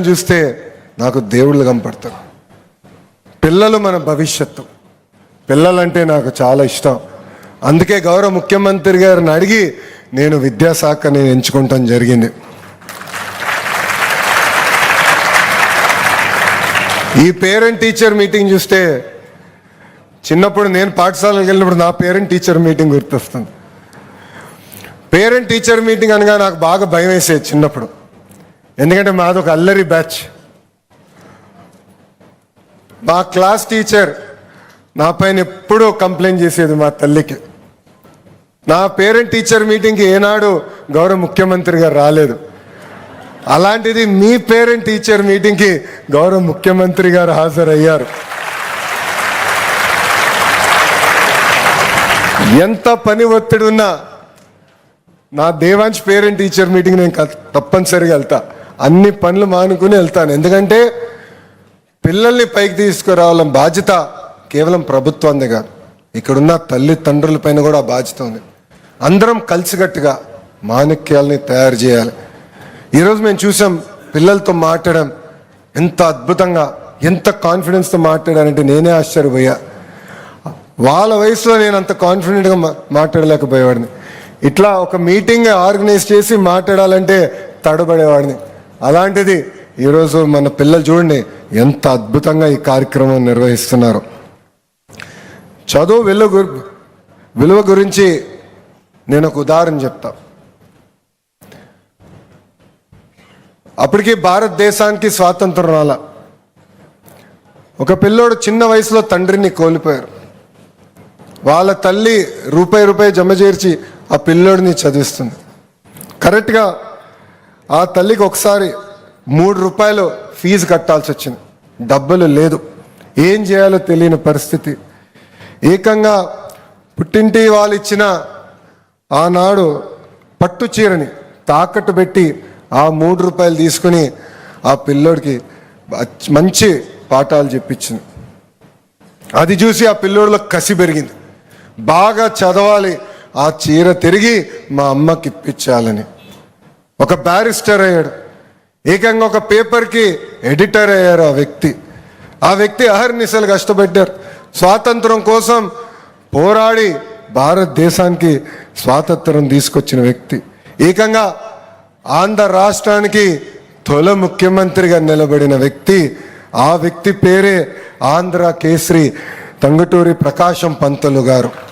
చూస్తే నాకు దేవుళ్ళు కనపడతారు. పిల్లలు మన భవిష్యత్తు. పిల్లలంటే నాకు చాలా ఇష్టం. అందుకే గౌరవ ముఖ్యమంత్రి గారిని అడిగి నేను విద్యాశాఖ నేను ఎంచుకుంటాం జరిగింది. ఈ పేరెంట్ టీచర్ మీటింగ్ చూస్తే చిన్నప్పుడు నేను పాఠశాలకు వెళ్ళినప్పుడు నా పేరెంట్ టీచర్ మీటింగ్ గుర్తొస్తుంది. పేరెంట్ టీచర్ మీటింగ్ అనగా నాకు బాగా భయం వేసేది చిన్నప్పుడు. ఎందుకంటే మాది ఒక అల్లరి బ్యాచ్. మా క్లాస్ టీచర్ నా పైన ఎప్పుడూ కంప్లైంట్ చేసేది మా తల్లికి. నా పేరెంట్ టీచర్ మీటింగ్కి ఏనాడు గౌరవ ముఖ్యమంత్రి గారు రాలేదు. అలాంటిది మీ పేరెంట్ టీచర్ మీటింగ్కి గౌరవ ముఖ్యమంత్రి గారు హాజరయ్యారు. ఎంత పని ఒత్తిడి ఉన్నా నా దేవాంశ్ పేరెంట్ టీచర్ మీటింగ్ నేను తప్పనిసరిగా వెళ్తా. అన్ని పనులు మానుకుని వెళ్తాను. ఎందుకంటే పిల్లల్ని పైకి తీసుకురావాలని బాధ్యత కేవలం ప్రభుత్వందే కాదు ఇక్కడున్న తల్లిదండ్రుల పైన కూడా బాధ్యత ఉంది. అందరం కలిసికట్టుగా మాణిక్యాలని తయారు చేయాలి. ఈరోజు మేము చూసాం పిల్లలతో మాట్లాడడం ఎంత అద్భుతంగా ఎంత కాన్ఫిడెన్స్తో మాట్లాడానంటే నేనే ఆశ్చర్యపోయా. వాళ్ళ వయసులో నేను అంత కాన్ఫిడెంట్గా మా మాట్లాడలేకపోయేవాడిని. ఇట్లా ఒక మీటింగ్ ఆర్గనైజ్ చేసి మాట్లాడాలంటే తడబడేవాడిని. అలాంటిది ఈరోజు మన పిల్లలు చూడండి ఎంత అద్భుతంగా ఈ కార్యక్రమం నిర్వహిస్తున్నారు. చదువు విలువ విలువ గురించి నేను ఒక ఉదాహరణ చెప్తా. అప్పటికి భారతదేశానికి స్వాతంత్రం రాల. ఒక పిల్లోడు చిన్న వయసులో తండ్రిని కోల్పోయారు. వాళ్ళ తల్లి రూపాయి రూపాయి జమ చేర్చి ఆ పిల్లోడిని చదివిస్తుంది. కరెక్ట్గా ఆ తల్లికి ఒకసారి మూడు రూపాయలు ఫీజు కట్టాల్సి వచ్చింది. డబ్బులు లేదు. ఏం చేయాలో తెలియని పరిస్థితి. ఏకంగా పుట్టింటి వాళ్ళు ఇచ్చిన ఆనాడు పట్టు చీరని తాకట్టు పెట్టి ఆ మూడు రూపాయలు తీసుకుని ఆ పిల్లోడికి మంచి పాఠాలు చెప్పించింది. అది చూసి ఆ పిల్లోడిలో కసి పెరిగింది. బాగా చదవాలి. ఆ చీర తిరిగి మా అమ్మకి ఇప్పించాలని. ఒక బ్యారిస్టర్ అయ్యాడు. ఏకంగా ఒక పేపర్కి ఎడిటర్ అయ్యారు ఆ వ్యక్తి. ఆ వ్యక్తి అహర్నిశలు కష్టపెట్టారు. స్వాతంత్రం కోసం పోరాడి భారతదేశానికి స్వాతంత్రం తీసుకొచ్చిన వ్యక్తి. ఏకంగా ఆంధ్ర రాష్ట్రానికి తొల ముఖ్యమంత్రిగా నిలబడిన వ్యక్తి. ఆ వ్యక్తి పేరే ఆంధ్ర కేసరి తంగటూరి ప్రకాశం పంతులు గారు.